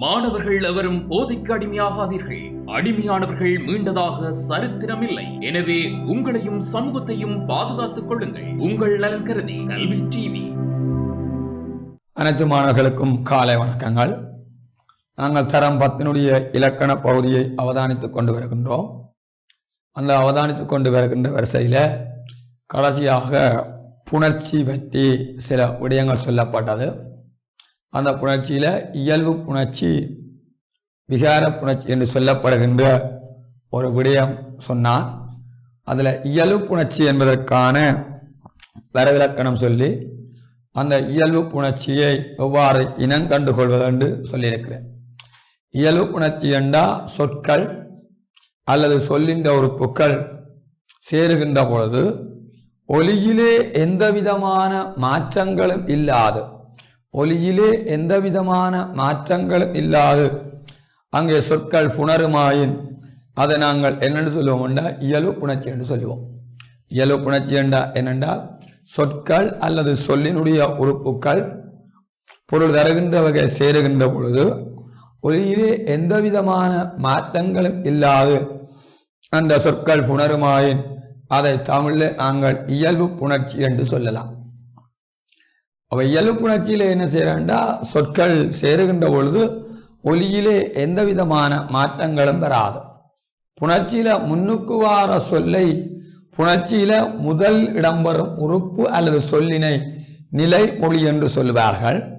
மாணவர்கள் எவரும் போதைக்கு அடிமையாகாதீர்கள். அடிமையானவர்கள் மீண்டதாக சரித்திரமில்லை. எனவே உங்களையும் சமூகத்தையும் பாதுகாத்துக் கொள்ளுங்கள். உங்கள் நலன் கருதி கல்வி டிவி. அனைத்து மாணவர்களுக்கும் காலை வணக்கங்கள். நாங்கள் தரம் பத்தினுடைய இலக்கண பகுதியை அவதானித்துக் கொண்டு வருகின்றோம். அந்த அவதானித்துக் கொண்டு வருகின்ற வரிசையில் கடைசியாக புணர்ச்சி பற்றி சில விடயங்கள் சொல்லப்பட்டது. அந்த புணர்ச்சியில் இயல்பு புணர்ச்சி விகார புணர்ச்சி என்று சொல்லப்படுகின்ற ஒரு விடயம் சொன்னான் அதில் இயல்பு புணர்ச்சி என்பதற்கான வரவிலக்கணம் சொல்லி அந்த இயல்பு புணர்ச்சியை எவ்வாறு இனங்கண்டு கொள்வது என்று சொல்லியிருக்கிறேன். இயல்பு புணர்ச்சி என்றா சொற்கள் அல்லது சொல்லின்ற உறுப்புக்கள் சேருகின்ற பொழுது ஒலியிலே எந்த விதமான மாற்றங்களும் இல்லாது ஒலியிலே எந்த விதமான மாற்றங்களும் இல்லாது. அங்கே சொற்கள் புணருமாயின். அதை நாங்கள் என்னென்று சொல்லுவோம் என்றால் இயல்பு புணர்ச்சி என்று சொல்லுவோம். இயல்பு புணர்ச்சி என்றா என்னென்றால் சொற்கள் அல்லது சொல்லினுடைய உறுப்புக்கள் பொருள் தருகின்ற வகை சேருகின்ற பொழுது ஒலியிலே எந்த விதமான மாற்றங்களும் இல்லாது. அந்த சொற்கள் புணருமாயின். அதை தமிழில் நாங்கள் இயல்பு புணர்ச்சி என்று சொல்லலாம். அவ இயல்பு என்ன செய்யறா சொற்கள் சேருகின்ற பொழுது ஒலியிலே எந்த விதமான மாற்றங்களும் வராது. புணர்ச்சியில முன்னுக்கு வார சொல்லை புணர்ச்சியில முதல் இடம்பெறும் உறுப்பு அல்லது சொல்லினை நிலை மொழி என்று சொல்வார்கள்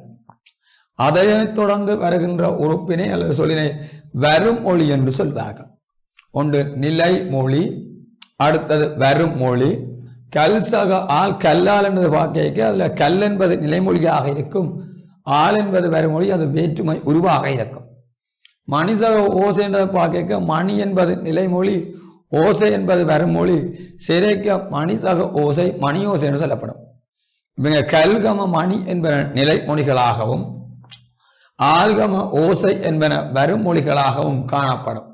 அதைத் தொடர்ந்து வருகின்ற உறுப்பினை அல்லது சொல்லினை வரும் மொழி என்று சொல்வார்கள். ஒன்று நிலை மொழி அடுத்தது வரும் மொழி கல் சக ஆள் கல்லால் என்பது பார்க்க அதில் கல் என்பது நிலைமொழியாக இருக்கும். ஆள் என்பது வருமொழி அது வேற்றுமை உருவாக இருக்கும். மணிசக ஓசை என்பதை பார்க்க மணி என்பது நிலைமொழி ஓசை என்பது வருமொழி சிறைக்க மணிசக ஓசை மணி ஓசை என்று சொல்லப்படும். இவங்க கல்கம மணி என்பன நிலைமொழிகளாகவும் ஆல்கம ஓசை என்பன வருமொழிகளாகவும் காணப்படும்.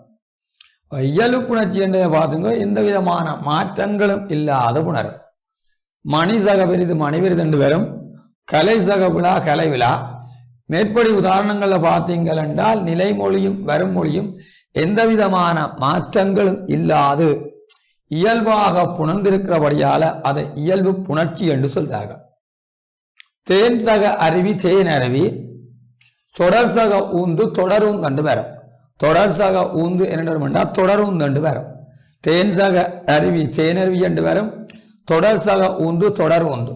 இயல்பு புணர்ச்சி என்றதை பார்த்துங்க எந்த விதமான மாற்றங்களும் இல்லாத புணரும் மணி சக பெரிது மணி பெரிது என்று வரும் கலை சக விழா கலை விழா. மேற்படி உதாரணங்களில் பார்த்தீங்கள் என்றால் நிலைமொழியும் வரும் மொழியும் எந்த விதமான மாற்றங்களும் இல்லாது இயல்பாக புணர்ந்திருக்கிறபடியால அதை இயல்பு புணர்ச்சி என்று சொல்கிறார்கள். தேன் சக அருவி தேன் அருவி தொடர் சக ஊந்து தொடரும் கண்டு வரும். தொடர் சக ஊந்து என்ன என்றால் தொடரும் கண்டு வரும். தேன்சாக அருவி தேனருவி என்று வரும். தொடர் சக ஊந்து தொடர் உந்து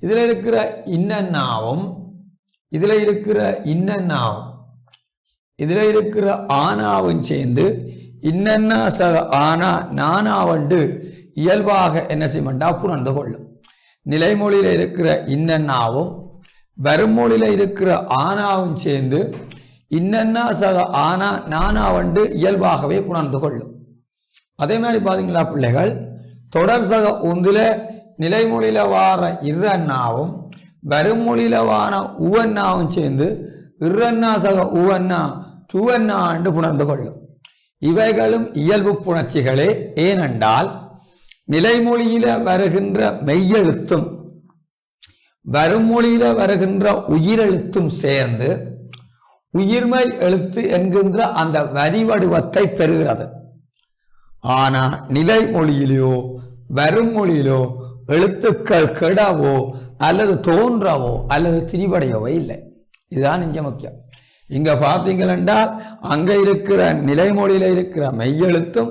இதில் இருக்கிற இன்னன்னாவும் இதில் இருக்கிற இன்னன்னாவும் இதில் இருக்கிற ஆனாவும் சேர்ந்து இன்னன்னா சக ஆனா நானாவண்டு இயல்பாக என்ன செய்யமாட்டா புணர்ந்து கொள்ளும். நிலைமொழியில் இருக்கிற இன்னன்னாவும் மொழியில் இருக்கிற ஆனாவும் சேர்ந்து இன்னன்னா சக ஆனா நானா வந்து இயல்பாகவே புணர்ந்து கொள்ளும். அதே மாதிரி பாத்தீங்களா பிள்ளைகள்? தொடர் சக உந்துல நிலைமொழியில வார இரண்ணாவும் வருமொழியில வார உவண்ணாவும் சேர்ந்து இரண்ணா சக உவண்ணா சுவண்ணா என்று புணர்ந்து கொள்ளும். இவைகளும் இயல்பு புணர்ச்சிகளே. ஏனென்றால் நிலைமொழியில வருகின்ற மெய்யெழுத்தும் வருமொழியில வருகின்ற உயிரெழுத்தும் சேர்ந்து உயிர்மை எழுத்து என்கின்ற அந்த வரி வடிவத்தை பெறுகிறது. ஆனா நிலை மொழியிலோ வரும் மொழியிலோ எழுத்துக்கள் கெடவோ அல்லது தோன்றவோ அல்லது திரிவடையவோ இல்லை. இதுதான் இங்க முக்கியம். இங்க பார்த்தீங்கன்னா அங்க இருக்கிற நிலைமொழியில இருக்கிற மெய்யெழுத்தும்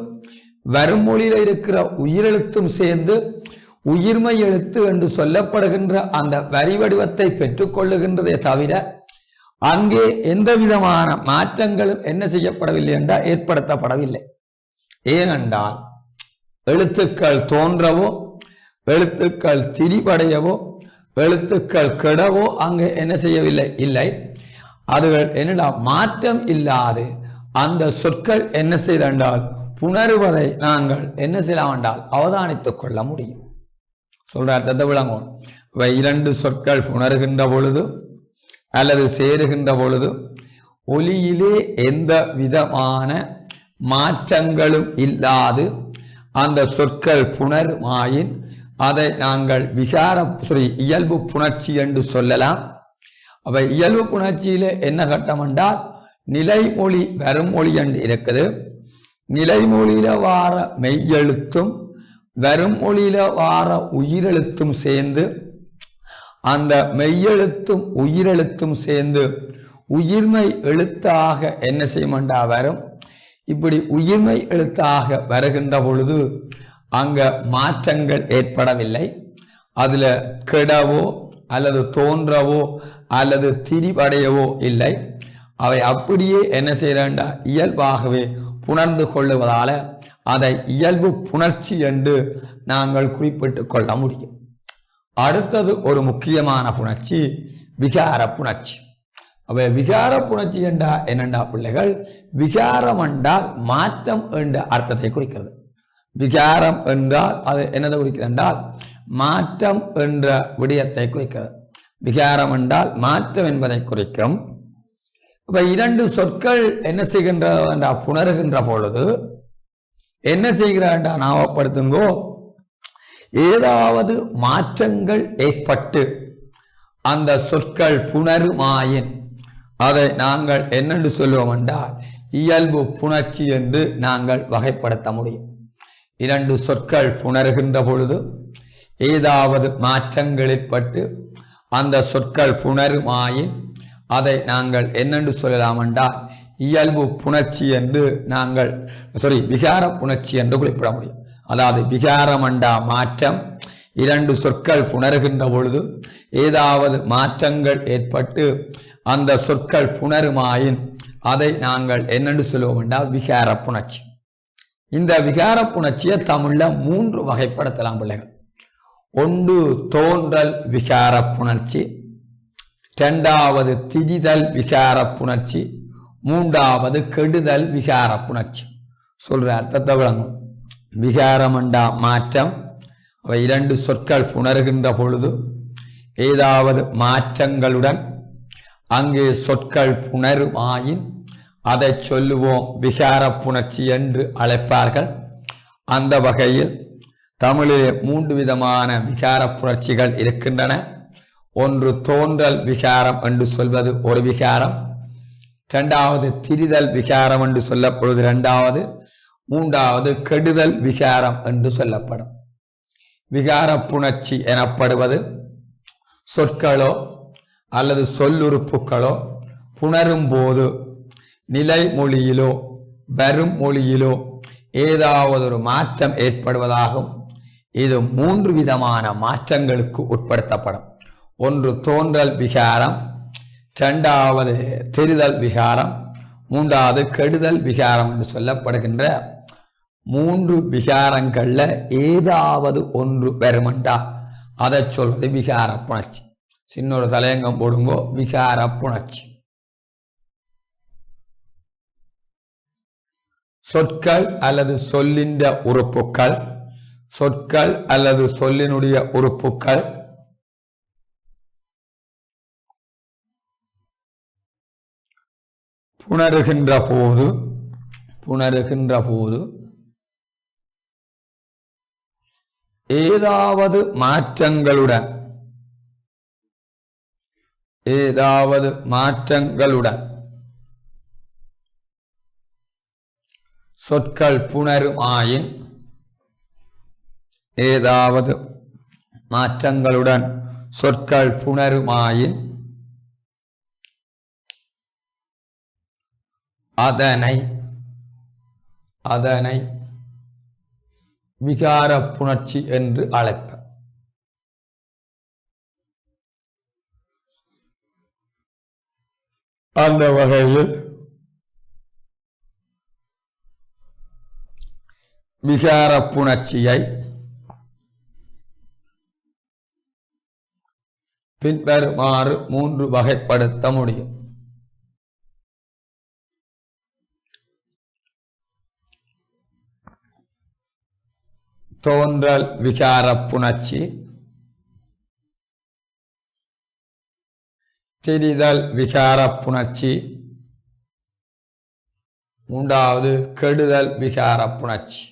வரும் மொழியில இருக்கிற உயிரெழுத்தும் சேர்ந்து உயிர்மை எழுத்து என்று சொல்லப்படுகின்ற அந்த வரி வடிவத்தை பெற்றுக்கொள்ளுகின்றதே தவிர அங்கே எந்த விதமான மாற்றங்களும் என்ன செய்யப்படவில்லை என்றால் ஏற்படுத்தப்படவில்லை. ஏனென்றால் எழுத்துக்கள் தோன்றவோ எழுத்துக்கள் திரிபடையவோ எழுத்துக்கள் கெடவோ அங்கு என்ன செய்யவில்லை? இல்லை. அதுகள் என்னடா மாற்றம் இல்லாது அந்த சொற்கள் என்ன செய்தால் புணருவதை நாங்கள் என்ன செய்யலாம் என்றால் அவதானித்துக் கொள்ள முடியும். சொல்றார் தத்த விளங்கும் இரண்டு சொற்கள் புணருகின்ற பொழுது அல்லது சேருகின்ற பொழுது ஒலியிலே எந்த விதமான மாற்றங்களும் இல்லாது அந்த சொற்கள் புணருமாயின் அதை நாங்கள் விகார sorry, இயல்பு புணர்ச்சி என்று சொல்லலாம். அப்ப இயல்பு புணர்ச்சியில என்ன கட்டம் என்றால் நிலைமொழி வருமொழி என்று இருக்குது. நிலைமொழியில வார மெய்யெழுத்தும் வரும் மொழியில வார உயிரெழுத்தும் சேர்ந்து அந்த மெய்யெழுத்தும் உயிரெழுத்தும் சேர்ந்து உயிர்மை எழுத்தாக என்ன செய்யமாண்டா வரும்? இப்படி உயிர்மை எழுத்தாக வருகின்ற பொழுது அங்க மாற்றங்கள் ஏற்படவில்லை. அதுல கெடவோ அல்லது தோன்றவோ அல்லது திரிவடையவோ இல்லை. அவை அப்படியே என்ன செய்யறா இயல்பாகவே புணர்ந்து கொள்ளுவதால அதை இயல்பு புணர்ச்சி என்று நாங்கள் குறிப்பிட்டுக் கொள்ள முடியும். அடுத்தது ஒரு முக்கியமான புணர்ச்சி விகார புணர்ச்சி. அவை விகார புணர்ச்சி என்றா என்னண்டா பிள்ளைகள்? விகாரம் என்றால் மாற்றம் என்ற அர்த்தத்தை குறிக்கிறது. விகாரம் என்றால் அது என்னதை குறிக்கிறது என்றால் மாற்றம் என்ற விடயத்தை குறிக்கிறது. விகாரம் என்றால் மாற்றம் என்பதை குறிக்கும். இப்ப இரண்டு சொற்கள் என்ன செய்கின்ற புணருகின்ற பொழுது என்ன செய்கிறாண்டா ஞாபகப்படுத்துங்கோ? ஏதாவது மாற்றங்கள் ஏற்பட்டு அந்த சொற்கள் புணருமாயின் அதை நாங்கள் என்னென்று சொல்லுவோம் என்றால் இயல்பு புணர்ச்சி என்று நாங்கள் வகைப்படுத்த முடியும். இரண்டு சொற்கள் புணர்கின்ற பொழுது ஏதாவது மாற்றங்கள் ஏற்பட்டு அந்த சொற்கள் புணருமாயின் அதை நாங்கள் என்னென்று சொல்லலாம் என்றால் இயல்பு புணர்ச்சி என்று நாங்கள் சாரி விகார புணர்ச்சி என்று குறிப்பிட முடியும். அதாவது விகாரமண்டா மாற்றம் இரண்டு சொற்கள் புணருகின்ற பொழுது ஏதாவது மாற்றங்கள் ஏற்பட்டு அந்த சொற்கள் புணருமாயின் அதை நாங்கள் என்னென்று சொல்லுவோம் என்றால் விகார புணர்ச்சி. இந்த விகார புணர்ச்சியை தமிழ்ல மூன்று வகைப்படுத்தலாம் பிள்ளைகள். ஒன்று தோன்றல் விகார புணர்ச்சி. இரண்டாவது திரிதல் விகார புணர்ச்சி. மூன்றாவது கெடுதல் விகார புணர்ச்சி. சொல்ற அர்த்தத்தை விளங்கும் விகாரமண்டா மாற்றம். அவை இரண்டு சொற்கள் புணர்கின்ற பொழுது ஏதாவது மாற்றங்களுடன் அங்கே சொற்கள் புணருமாயின் அதை சொல்லுவோம் விகார புணர்ச்சி என்று அழைப்பார்கள். அந்த வகையில் தமிழிலே மூன்று விதமான விகார புணர்ச்சிகள் இருக்கின்றன. ஒன்று தோன்றல் விகாரம் என்று சொல்வது ஒரு விகாரம். இரண்டாவது திரிதல் விகாரம் என்று சொல்லப்படுவது இரண்டாவது. மூன்றாவது கெடுதல் விகாரம் என்று சொல்லப்படும். விகார புணர்ச்சி எனப்படுவது சொற்களோ அல்லது சொல்லுறுப்புகளோ புணரும் போது நிலைமொழியிலோ வரும் மொழியிலோ ஏதாவது ஒரு மாற்றம் ஏற்படுவதாகும். இது மூன்று விதமான மாற்றங்களுக்கு உட்படுத்தப்படும். ஒன்று தோன்றல் விகாரம் இரண்டாவது தெரிதல் விகாரம் மூன்றாவது கெடுதல் விகாரம் என்று சொல்லப்படுகின்ற மூன்று விகாரங்கள்ல ஏதாவது ஒன்று வருமெண்டா? அதை சொல்றது விகார புணர்ச்சி. சின்னொரு தலையங்கம் போடுங்கோ விகார புணர்ச்சி. சொற்கள் அல்லது சொல்லின்ற உறுப்புக்கள் சொற்கள் அல்லது சொல்லினுடைய உறுப்புக்கள் புணருகின்ற போது புணருகின்ற போது ஏதாவது மாற்றங்களுடன். ஏதாவது மாற்றங்களுடன். சொற்கள் புணருமாயின் ஏதாவது மாற்றங்களுடன். சொற்கள் புணருமாயின் அதனை அதனை விகார புணர்ச்சி என்று அழைப்பர். அந்த வகையில் விகார புணர்ச்சியை பின்வருமாறு மூன்று வகைப்படுத்த முடியும். தோன்றல் விகார புணர்ச்சி திரிதல் விகார புணர்ச்சி மூன்றாவது கெடுதல் விகார புணர்ச்சி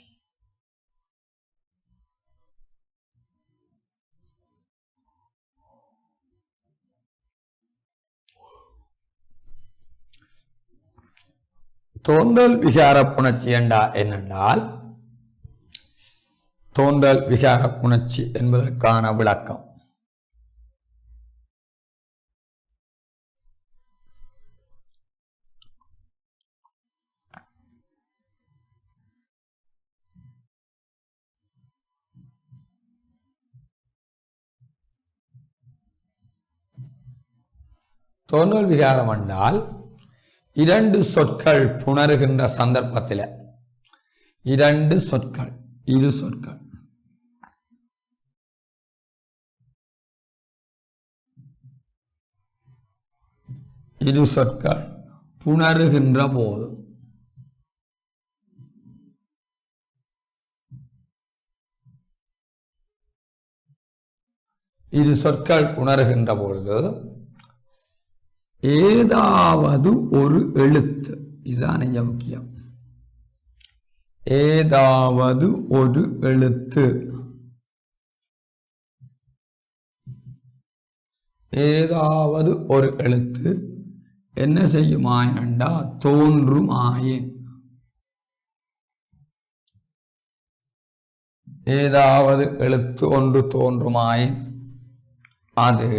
தோன்றல் விகார புணர்ச்சி என்றால் என்னென்றால் தோன்றல் விகார புணர்ச்சி என்பதற்கான விளக்கம். தோன்றல் விகாரம் என்றால் இரண்டு சொற்கள் புணர்கின்ற சந்தர்ப்பத்தில். இரண்டு சொற்கள். இது சொற்கள். இரு சொற்கள். புணருகின்ற போது. இரு சொற்கள் புணருகின்ற பொழுது ஏதாவது ஒரு எழுத்து. இதுதான் இங்க முக்கியம். ஏதாவது ஒரு எழுத்து. ஏதாவது ஒரு எழுத்து. என்ன செய்யுமாயண்டா? தோன்றும் ஆயின் ஏதாவது எழுத்து ஒன்று தோன்றுமாயின் அது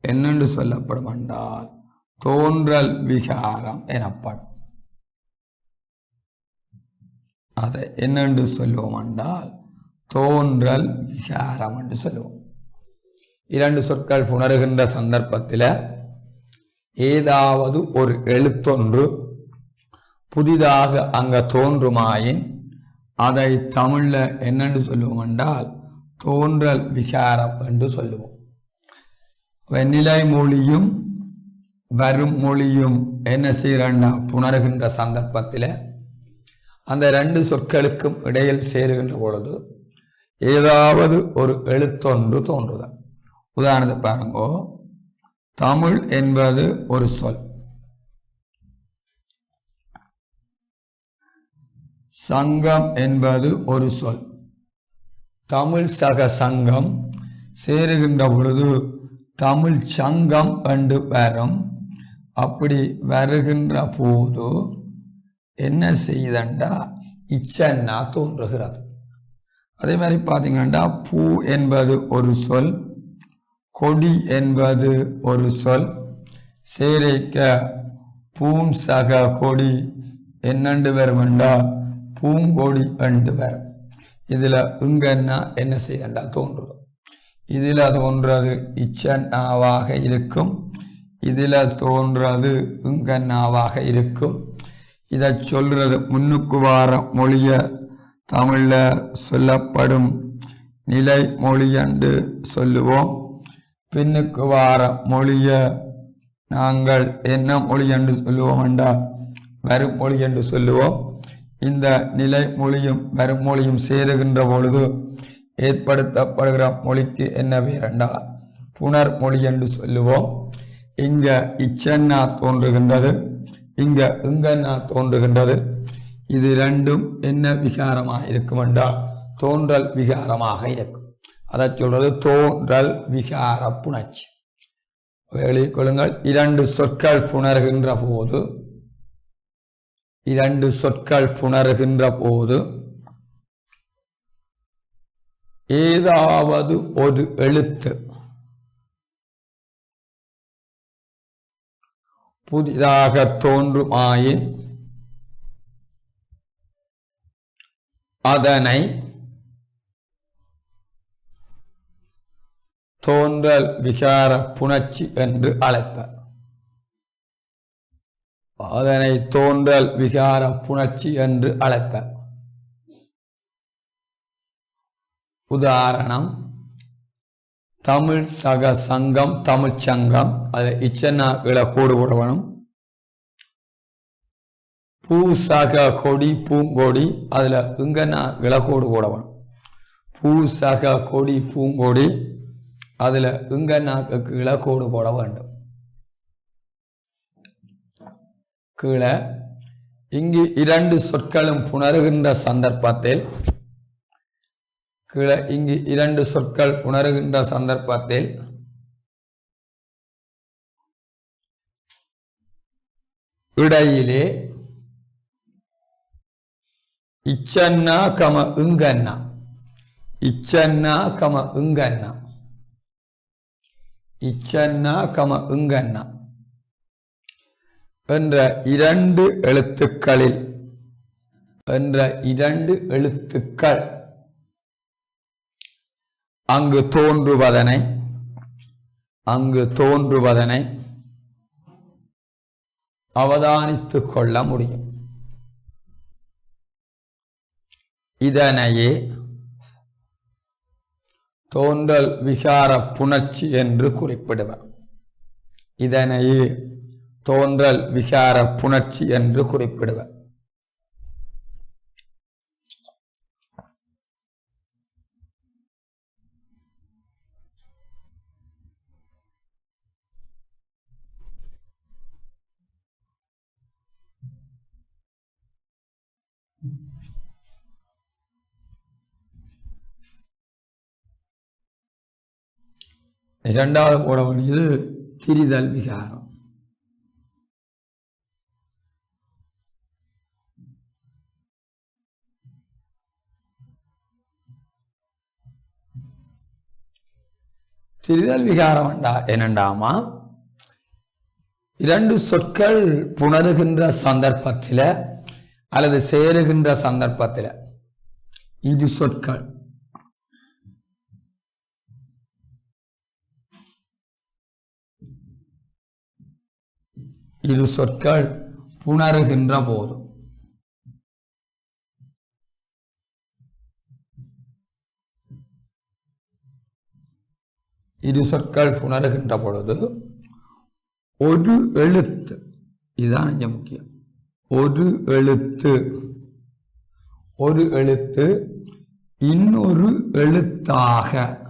என்னென்று சொல்லப்படும் என்றால் தோன்றல் விகாரம் எனப்படும். அதை என்னென்று சொல்லுவோம் என்றால் தோன்றல் விகாரம் என்று சொல்லுவோம். இரண்டு சொற்கள் புணருகின்ற சந்தர்ப்பத்தில் ஏதாவது ஒரு எழுத்தொன்று புதிதாக அங்க தோன்றுமாயின் அதை தமிழ்ல என்னென்று சொல்லுவோம் என்றால் தோன்றல் விகாரம் என்று சொல்லுவோம். வெண்ணிலை மொழியும் வரும் மொழியும் என்ன செய்யறா புணருகின்ற சந்தர்ப்பத்தில் அந்த ரெண்டு சொற்களுக்கும் இடையில் சேருகின்ற பொழுது ஏதாவது ஒரு எழுத்தொன்று தோன்றுதல். உதாரணத்தை பாருங்கோ தமிழ் என்பது ஒரு சொல். சங்கம் என்பது ஒரு சொல். தமிழ் சக சங்கம் சேருகின்ற பொழுது தமிழ் சங்கம் என்று வரும். அப்படி வருகின்ற போது என்ன செய்தண்டா? இச்சன்னா தோன்றுகிறது அதே மாதிரி பார்த்தீங்கன்னா பூ என்பது ஒரு சொல் கொடி என்பது ஒரு சொல் சேரைக்க பூம் சக கொடி என்னண்டு வரும் என்றால் பூங்கொடி என்று வரும். இதில் இங்கன்னா என்ன செய்யண்டா தோன்றும். இதில் தோன்றது இச்சன்னாவாக இருக்கும். இதில் தோன்றது இங்கன்னாவாக இருக்கும். இதை சொல்றது முன்னுக்கு வார மொழிய தமிழில் சொல்லப்படும் நிலை மொழி என்று சொல்லுவோம். பின்னுக்கு வார மொழிய நாங்கள் என்ன மொழி என்று சொல்லுவோம் என்றால் வரும் மொழி என்று சொல்லுவோம். இந்த நிலை மொழியும் வருமொழியும் சேருகின்ற பொழுது ஏற்படுத்தப்படுகிற மொழிக்கு என்ன பேரண்டா புனர் மொழி என்று சொல்லுவோம். இங்க இச்சன்னா தோன்றுகின்றது. இங்க இங்கன்னா தோன்றுகின்றது? இது ரெண்டும் என்ன விகாரமாக இருக்கும் என்றால் தோன்றல் விகாரமாக இருக்கும். அதை சொல்றது தோன்றல் விகார புணர்ச்சி. வெளியே கொள்ளுங்கள் இரண்டு சொற்கள் புணர்கின்ற போது இரண்டு சொற்கள் புணர்கின்ற போது ஏதாவது ஒரு எழுத்து புதிதாக தோன்றுமாயின் அதனை தோன்றல் விகார புணர்ச்சி என்று அழைப்பர். அதனை தோன்றல் விகார புணர்ச்சி என்று அழைப்பர். உதாரணம் தமிழ் சக சங்கம் தமிழ் சங்கம் அது இச்சன்னா இள கூடு உறவனும். பூ சக கொடி பூங்கொடி அதுல இங்கனா இளக்கோடு கூடவனும் பூ சக கொடி பூங்கொடி அதுல இங்கனா இளக்கோடு போட வேண்டும். கீழே இங்கு இரண்டு சொற்களும் புணர்கின்ற சந்தர்ப்பத்தில் கீழே இங்கு இரண்டு சொற்கள் உணர்கின்ற சந்தர்ப்பத்தில். இடையிலே இச்சன்னா கம இங்கன்னா. இச்சன்னா கம இங்கன்னா. இச்சன்னா கம இங்கன்னா. என்ற இரண்டு எழுத்துக்களில் என்ற இரண்டு எழுத்துக்கள். அங்கு தோன்றுவதனை அங்கு தோன்றுவதனை அவதானித்துக் கொள்ள முடியும். இதனையே தோன்றல் விகார புணர்ச்சி என்று குறிப்பிடுவர். இதனையே தோன்றல் விகார புணர்ச்சி என்று குறிப்பிடுவர். இரண்டாவது போட வேண்டியது திரிதல் விகாரம். திரிதல் விகாரம் என்னண்டாமா? இரண்டு சொற்கள் புணருகின்ற சந்தர்ப்பத்தில அல்லது சேருகின்ற சந்தர்ப்பத்தில. இது சொற்கள். இரு சொற்கள் புணருகின்ற போது. இரு சொற்கள் புணருகின்ற பொழுது ஒரு எழுத்து. இதுதான் இங்க முக்கியம். ஒரு எழுத்து. ஒரு எழுத்து இன்னொரு எழுத்தாக.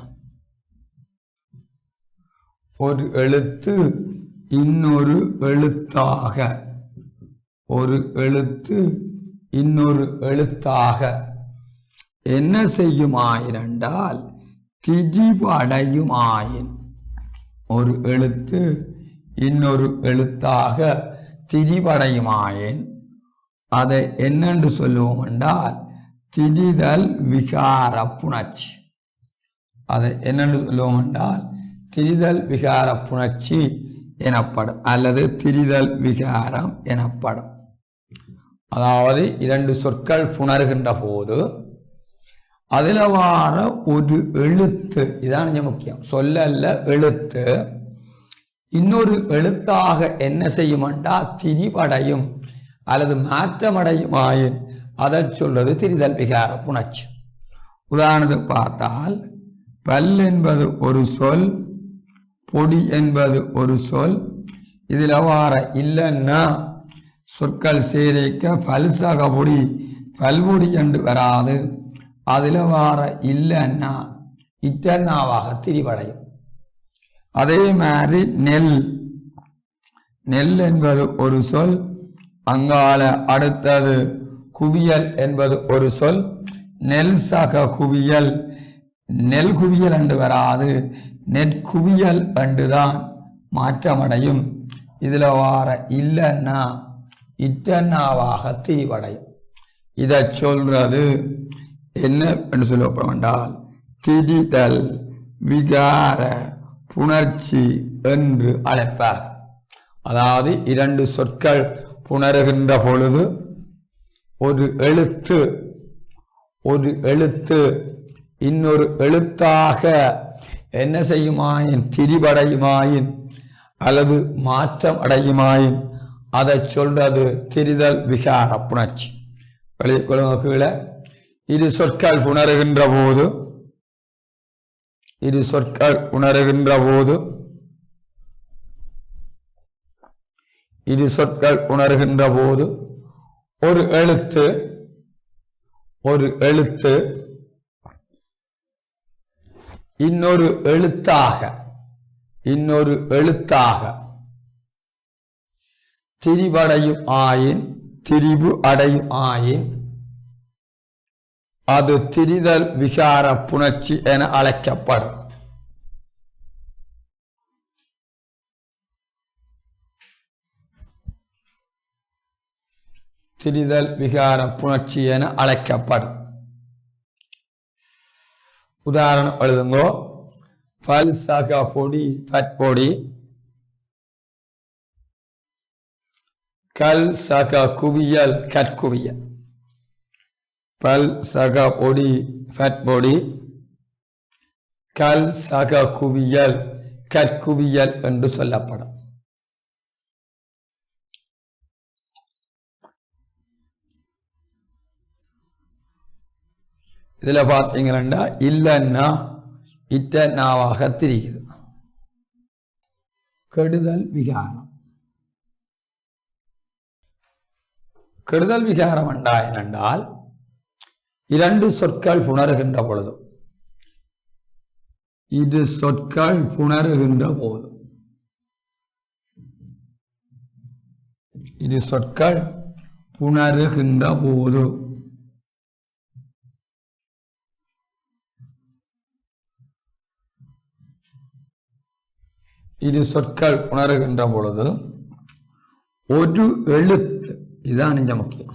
ஒரு எழுத்து இன்னொரு எழுத்தாக. ஒரு எழுத்து இன்னொரு எழுத்தாக. என்ன செய்யுமாயிரண்டால் திரிபடையுமாயின். ஒரு எழுத்து இன்னொரு எழுத்தாக திரிபடையுமாயின். அதை என்னென்று சொல்லுவோம் என்றால் திரிதல் விகார புணர்ச்சி. அதை என்னென்று சொல்லுவோம் என்றால் திரிதல் விகார புணர்ச்சி எனப்படும். அல்லது திரிதல் விகாரம் எனப்படும். அதாவது இரண்டு சொற்கள் புணர்கின்ற போது அதில் வார ஒரு எழுத்து இதான் முக்கியம். சொல்லல்ல எழுத்து. இன்னொரு எழுத்தாக என்ன செய்யுமெண்டா? திரிபடையும் அல்லது மாற்றமடையுமாயின் அதை சொல்றது திரிதல் விகார புணர்ச்சி. உதாரணத்துக்கு பார்த்தால் பல் என்பது ஒரு சொல் பொடி என்பது ஒரு சொல். இதில் வார இல்லைன்னா சொற்கள் சேரிக்க பல்சக பொடி பல்பொடி என்று வராது. அதில் வார இல்லைன்னா இட்டன்னாவாக திரிவடையும் அதே மாதிரி நெல். நெல் என்பது ஒரு சொல். அங்கால அடுத்தது குவியல் என்பது ஒரு சொல். நெல் சக குவியல். நெல் குவியல் அண்டு வராது. நெற்குவியல் அண்டுதான் மாற்றமடையும். இதுல வார இல்லைன்னா இட்டன்னாவாக தீவடையும். இதை சொல்றது என்ன என்று சொல்லப்படும் திரிதல் விகார புணர்ச்சி என்று அழைப்பார். அதாவது இரண்டு சொற்கள் புணருகின்ற பொழுது ஒரு எழுத்து ஒரு எழுத்து இன்னொரு எழுத்தாக என்ன செய்யுமாயின்? திரிபடையுமாயின்? அல்லது மாற்றம் அடையுமாயின்? அதை சொல்றது திரிதல் விகார புணர்ச்சி. வெளிக்கொள்ளுங்க இரு சொற்கள் உணர்கின்ற போது இரு சொற்கள் உணருகின்ற போது இரு சொற்கள் உணர்கின்ற போது ஒரு எழுத்து ஒரு எழுத்து இன்னொரு எழுத்தாக இன்னொரு எழுத்தாக. திரிவடையும் ஆயின் திரிவு அடையும் ஆயின். அது திரிதல் விகார புணர்ச்சி என அழைக்கப்படும். திரிதல் விகார புணர்ச்சி என அழைக்கப்படும். உதாரணம் எழுதுங்கோ பல் சக பொடி ஃபட் பொடி கல் சக குவியல் கற்குவியல் பல் சக பொடி ஃபட் பொடி கல் சக குவியல் கற்குவியல் என்று சொல்லப்படும் இதில் பார்த்தீங்கன்னா இல்லைன்னா இட்ட நாவாக திரிகிறது. கெடுதல் விகாரம். கெடுதல் விகாரம் என்றா என்னென்றால் இரண்டு சொற்கள் புணருகின்ற பொழுது இது சொற்கள் புணருகின்ற போது இது சொற்கள் புணருகின்ற போது இது சொற்கள் உணர்கின்ற பொழுது ஒரு எழுத்து இதுதான் நெஞ்ச முக்கியம்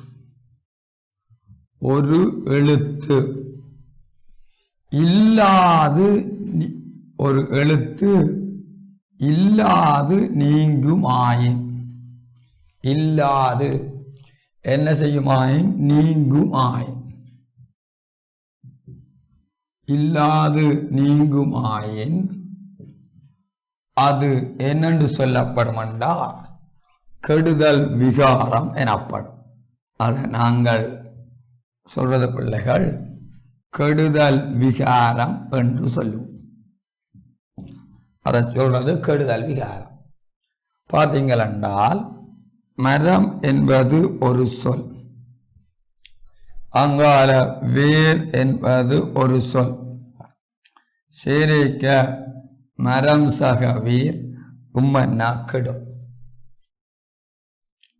ஒரு எழுத்து இல்லாது ஒரு எழுத்து இல்லாது நீங்கும் ஆயின் இல்லாது என்ன செய்யுமாயின் நீங்கும் ஆயின் இல்லாது நீங்கும் ஆயின் அது என்னென்று சொல்லப்படும் என்றால் கெடுதல் விகாரம் எனப்படும். அதை நாங்கள் சொல்றது பிள்ளைகள் கெடுதல் விகாரம் என்று சொல்லுவோம். அதை சொல்றது கெடுதல் விகாரம். பார்த்தீங்கள் என்றால் மரம் என்பது ஒரு சொல். அங்கால வேர் என்பது ஒரு சொல். சேரிக்க மரம் சகவீர் உம்மன்னா கெடும்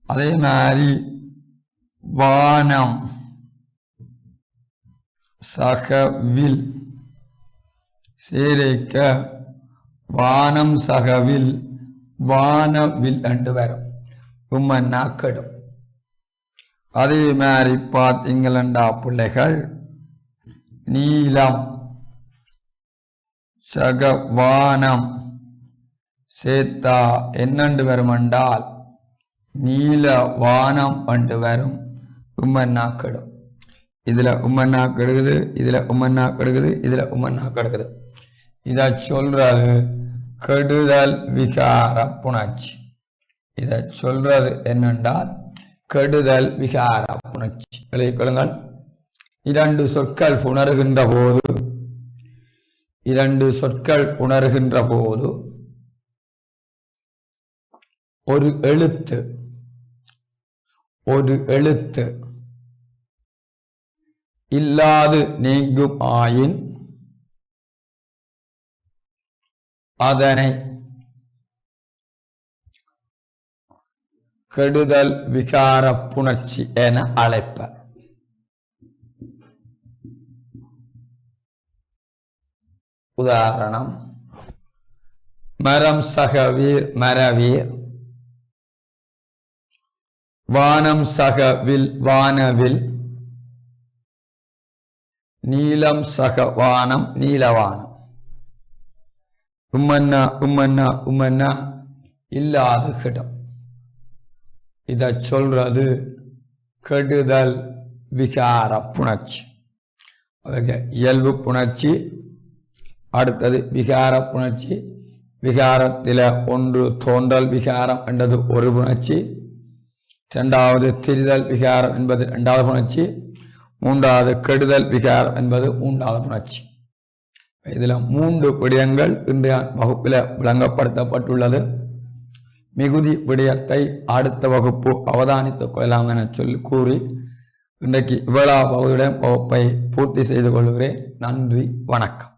அதே மாதிரி வானம் சகவில் சேரிக்க வானம் சகவில் வானவில் என்று வரும். உம்மன்னா கெடும் அதே மாதிரி பார்த்தீங்களண்டா பிள்ளைகள் நீலம் சக வானம் சேத்தா என்னண்டு வரும் என்றால் நீல வானம் அண்டு வரும். உம்மன்னா கெடும். இதுல உம்மன்னா கெடுக்குது இதுல உம்மன்னா கெடுக்குது இதுல உம்மன்னா கெடுக்குது இத சொல்றது கெடுதல் விகார புணர்ச்சி. இத சொல்றது என்னென்றால் கெடுதல் விகார புணர்ச்சி. விளைய கொள்ளுங்கள். இரண்டு சொற்கள் புணர்கின்ற போது இரண்டு சொற்கள் உணர்கின்ற போது ஒரு எழுத்து ஒரு எழுத்து. இல்லாது நீங்கும் ஆயின் அதனை கெடுதல் விகார புணர்ச்சி என அழைப்பர். உதாரணம் மரம் சகவீர் மரவீர் வானம் சகவில் வானவில் நீலம் சக வானம் நீலவானம் உம்மன்னா உம்மன்னா உம்மன்னா இல்லாது கிடம். இத சொல்றது கெடுதல் விகார புணர்ச்சி. இயல்பு புணர்ச்சி அடுத்தது விகார புணர்ச்சி. விகாரத்தில ஒன்று தோன்றல் விகாரம் என்பது ஒரு புணர்ச்சி. இரண்டாவது திரிதல் விகாரம் என்பது இரண்டாவது புணர்ச்சி. மூன்றாவது கெடுதல் விகாரம் என்பது மூன்றாவது புணர்ச்சி. இதுல மூன்று விடயங்கள் இன்றைய வகுப்பில விளங்கப்படுத்தப்பட்டுள்ளது. மிகுதி விடயத்தை அடுத்த வகுப்பு அவதானித்துக் கொள்ளலாம் என சொல்லி கூறி இன்றைக்கு இவ்வளவு பகுதியுடன் வகுப்பை பூர்த்தி செய்து கொள்கிறேன். நன்றி வணக்கம்.